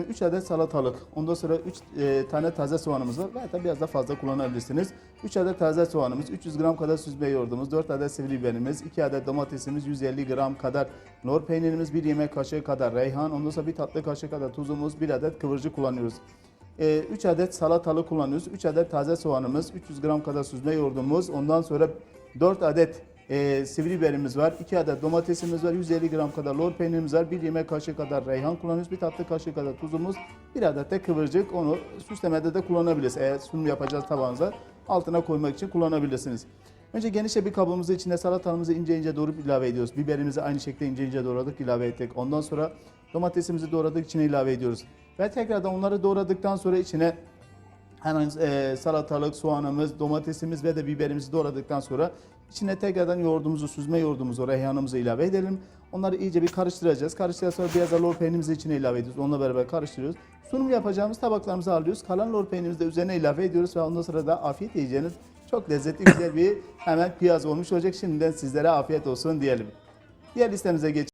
3 adet salatalık, ondan sonra 3 tane taze soğanımız var. Belki biraz da fazla kullanabilirsiniz. 3 adet taze soğanımız, 300 gram kadar süzme yoğurdumuz, 4 adet sivri biberimiz, 2 adet domatesimiz, 150 gram kadar lor peynirimiz, 1 yemek kaşığı kadar reyhan, ondan sonra 1 tatlı kaşığı kadar tuzumuz, 1 adet kıvırcık kullanıyoruz. 3 adet salatalık kullanıyoruz. 3 adet taze soğanımız, 300 gram kadar süzme yoğurdumuz, ondan sonra 4 adet e, sivri biberimiz var, 2 adet domatesimiz var, 150 gram kadar lor peynirimiz var, 1 yemek kaşığı kadar reyhan kullanıyoruz, 1 tatlı kaşığı kadar tuzumuz, 1 adet de kıvırcık. Onu süslemede de kullanabilirsiniz. Eğer sunum yapacağız tabağınıza altına koymak için kullanabilirsiniz. Önce genişçe bir kabımızı içine salatamızı ince ince doğrup ilave ediyoruz. Biberimizi aynı şekilde ince ince doğradık, ilave ettik. Ondan sonra domatesimizi doğradık, içine ilave ediyoruz. Ve tekrardan onları doğradıktan sonra içine Hemen e, salatalık, soğanımız, domatesimiz ve de biberimizi doğradıktan sonra içine tekrardan yoğurdumuzu, süzme yoğurdumuzu, reyhanımızı ilave edelim. Onları iyice bir karıştıracağız. Karıştıktan sonra beyaz lor peynirimizi içine ilave ediyoruz. Onunla beraber karıştırıyoruz. Sunum yapacağımız tabaklarımızı alıyoruz. Kalan lor peynirimizi de üzerine ilave ediyoruz ve ondan sonra da afiyet yiyeceğiniz çok lezzetli güzel bir hemen piyaz olmuş olacak. Şimdiden sizlere afiyet olsun diyelim. Diğer listemize geç.